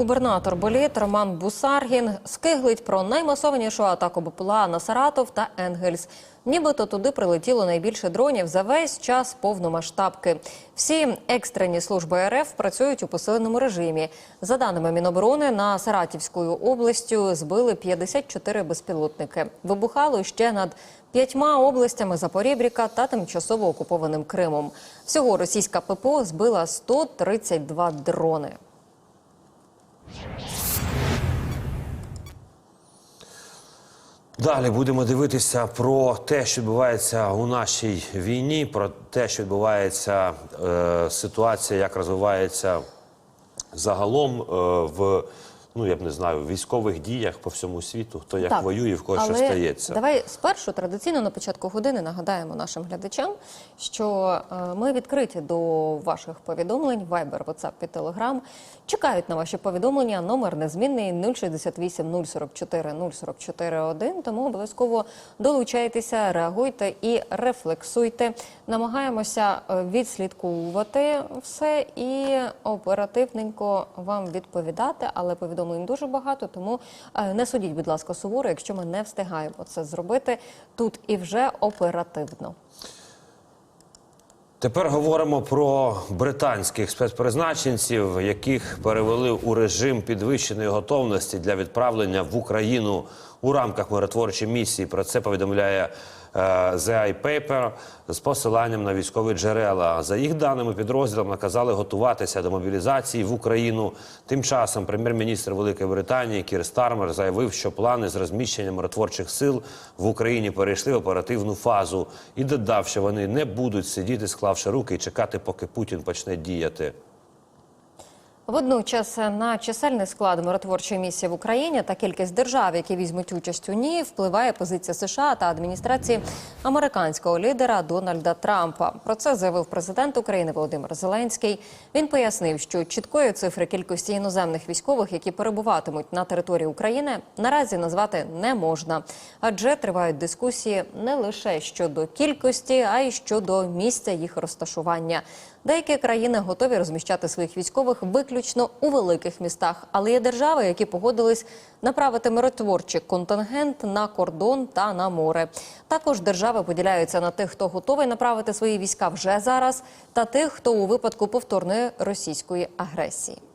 Губернатор боліт Роман Бусаргін скиглить про наймасованішу атаку БПЛА на Саратов та Енгельс. Нібито туди прилетіло найбільше дронів за весь час повномасштабки. Всі екстрені служби РФ працюють у посиленому режимі. За даними Міноборони, на Саратівською областю збили 54 безпілотники. Вибухало ще над п'ятьма областями Запорібріка та тимчасово окупованим Кримом. Всього російська ППО збила 132 дрони. Далі будемо дивитися про те, що відбувається у нашій війні, про те, що відбувається е, ситуація, як розвивається загалом е, в ну я б не знаю, військових діях по всьому світу, хто як воює, в кого що стається. Давай спершу традиційно на початку години нагадаємо нашим глядачам, що е, ми відкриті до ваших повідомлень. Viber, WhatsApp і Telegram. Чекають на ваші повідомлення. Номер незмінний 068 044 044 1. Тому обов'язково долучайтеся, реагуйте і рефлексуйте. Намагаємося е, відслідковувати все і оперативненько вам відповідати, але повідомлень дуже багато, тому е, не судіть, будь ласка, суворо, якщо ми не встигаємо це зробити тут і вже оперативно. Тепер говоримо про британських спецпризначенців, яких перевели у режим підвищеної готовності для відправлення в Україну у рамках миротворчої місії. Про це повідомляє The iPaper з посиланням на військові джерела. За їх даними, підрозділам наказали готуватися до мобілізації в Україну. Тим часом прем'єр-міністр Великої Британії Кір Стармер заявив, що плани з розміщення миротворчих сил в Україні перейшли в оперативну фазу і додав, що вони не будуть сидіти, склавши руки і чекати, поки Путін почне діяти. Водночас на чисельний склад миротворчої місії в Україні та кількість держав, які візьмуть участь у ній, впливає позиція США та адміністрації американського лідера Дональда Трампа. Про це заявив президент України Володимир Зеленський. Він пояснив, що чіткої цифри кількості іноземних військових, які перебуватимуть на території України, наразі назвати не можна, адже тривають дискусії не лише щодо кількості, а й щодо місця їх розташування. Деякі країни готові розміщати своїх військових виключно у великих містах, але є держави, які погодились направити миротворчий контингент на кордон та на море. Також держави поділяються на тих, хто готовий направити свої війська вже зараз, та тих, хто у випадку повторної російської агресії.